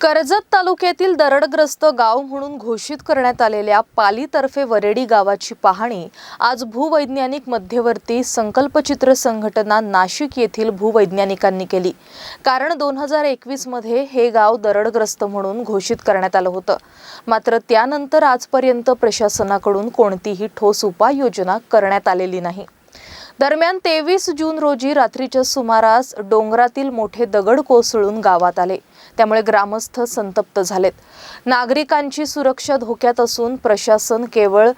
कर्जत तालुक्यातील दरडग्रस्त गाव म्हणून घोषित करण्यात आलेल्या पालीतर्फे वरेडी गावाची पाहणी आज भूवैज्ञानिक मध्यवर्ती संकल्पचित्र संघटना नाशिक येथील भूवैज्ञानिकांनी केली. कारण दोन हजार एकवीसमध्ये हे गाव दरडग्रस्त म्हणून घोषित करण्यात आलं होतं. मात्र त्यानंतर आजपर्यंत प्रशासनाकडून कोणतीही ठोस उपाययोजना करण्यात आलेली नाही. दरम्यान तेवीस जून रोजी रात्रीच्या सुमारास डोंगरातील मोठे दगड कोसळून गावात आले. त्यामुळे ग्रामस्थ संतप्त झालेत. नागरिकांची सुरक्षा धोक्यात असून प्रशासन केवळ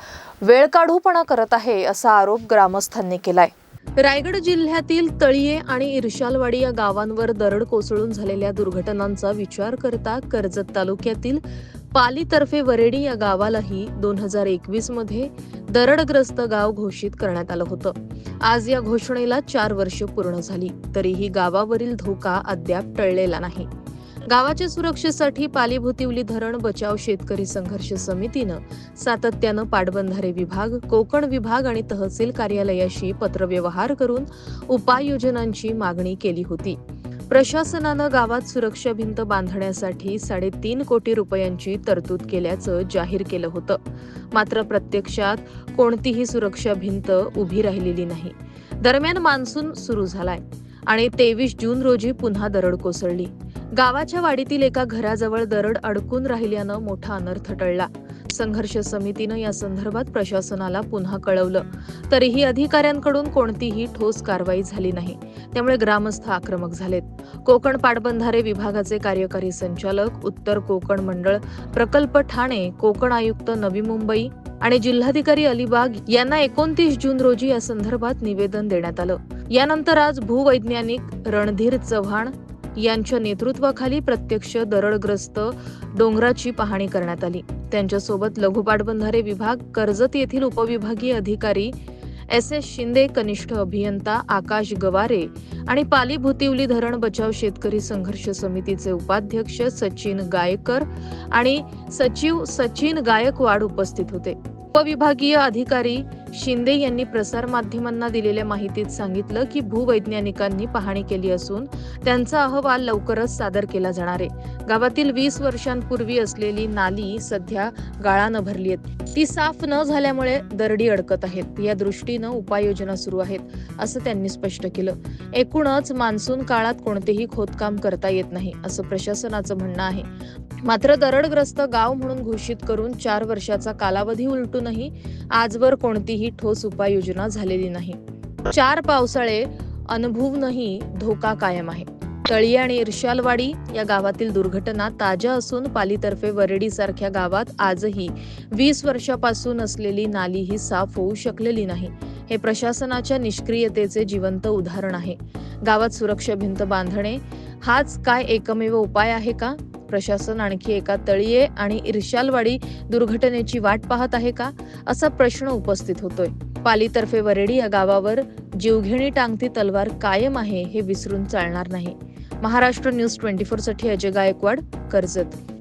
वेळकाढूपणा करत आहे असा आरोप ग्रामस्थांनी केलाय. रायगड जिल्ह्यातील तळीये आणि इर्शालवाडी या गावांवर दरड कोसळून झालेल्या दुर्घटनांचा विचार करता कर्जत तालुक्यातील पालीतर्फे वरेडी या गावालाही दोन हजार एकवीसमध्ये दरडग्रस्त गाव घोषित करण्यात आलं होतं. आज या घोषणेला चार वर्ष पूर्ण झाली. तरीही गावावरील धोका अद्याप टळलेला नाही. गावाच्या सुरक्षेसाठी पालीभुतिवली धरण बचाव शेतकरी संघर्ष समितीनं सातत्यानं पाटबंधारे विभाग कोकण विभाग आणि तहसील कार्यालयाशी पत्रव्यवहार करून उपाययोजनांची मागणी केली होती. प्रशासनानं गावात सुरक्षा भिंत बांधण्यासाठी साडेतीन कोटी रुपयांची तरतूद केल्याचं जाहीर केलं होतं. मात्र प्रत्यक्षात कोणतीही सुरक्षा भिंत उभी राहिलेली नाही. दरम्यान मान्सून सुरू झालाय आणि तेवीस जून रोजी पुन्हा दरड कोसळली. गावाच्या वाडीतील एका घराजवळ दरड अडकून राहिल्यानं मोठा अनर्थ टळला. संघर्ष समितीनं या संदर्भात प्रशासनाला पुन्हा कळवलं. तरीही अधिकाऱ्यांकडून कोणतीही ठोस कारवाई झाली नाही. त्यामुळे ग्रामस्थ आक्रमक झालेत. कोकण पाटबंधारे विभागाचे कार्यकारी संचालक उत्तर कोकण मंडळ प्रकल्प ठाणे कोकण आयुक्त नवी मुंबई आणि जिल्हाधिकारी अलिबाग यांना एकोणतीस जून रोजी या संदर्भात निवेदन देण्यात आलं. यानंतर आज भूवैज्ञानिक रणधीर चव्हाण यांच्या नेतृत्वाखाली प्रत्यक्ष दरडग्रस्त डोंगराची पाहणी करण्यात आली. त्यांच्यासोबत लघुपाटबंधारे विभाग कर्जत येथील उपविभागीय अधिकारी एस एस शिंदे कनिष्ठ अभियंता आकाश गवारे आणि पाली भुतिवली धरण बचाव शेतकरी संघर्ष समितीचे उपाध्यक्ष सचिन गायकर आणि सचिव सचिन गायकवाड उपस्थित होते. उपविभागीय अधिकारी शिंदे यांनी प्रसार माध्यमांना दिलेल्या माहितीत सांगितलं की भूवैज्ञानिकांनी पाहणी केली असून त्यांचा अहवाल लवकरच सादर केला जाणार आहे. गावातील वीस वर्षांपूर्वी असलेली नाली सध्या गाळानं भरली आहेत. ती साफ न झाल्यामुळे दरडी अडकत आहेत. या दृष्टीनं उपाययोजना सुरू आहेत असं त्यांनी स्पष्ट केलं. एकूणच मान्सून काळात कोणतेही खोदकाम करता येत नाही असं प्रशासनाचं म्हणणं आहे. मात्र दरडग्रस्त गाव म्हणून घोषित करून चार वर्षाचा कालावधी उलटूनही आजवर कोणतीही कोणतीही ठोस उपाययोजना झालेली नाही. चार पावसाळे अनुभवूनही धोका कायम आहे. तळी आणि इर्शालवाडी या गावातील दुर्घटना ताज्या असून पालीतर्फे वरडी सारख्या गावात आजही वीस वर्षापासून असलेली नाली ही साफ होऊ शकलेली नाही. हे प्रशासनाच्या निष्क्रियतेचे जिवंत उदाहरण आहे. गावात सुरक्षा भिंत बांधणे हाच काय एकमेव उपाय आहे का? प्रशासन आणखी एका तळीये आणि इर्शालवाडी दुर्घटनेची वाट पाहत आहे का? असा प्रश्न उपस्थित होतोय. पालीतर्फे वरेडी या गावावर जीवघेणी टांगती तलवार कायम आहे हे विसरून चालणार नाही. महाराष्ट्र न्यूज ट्वेंटी फोरसाठी अजय गायकवाड कर्जत.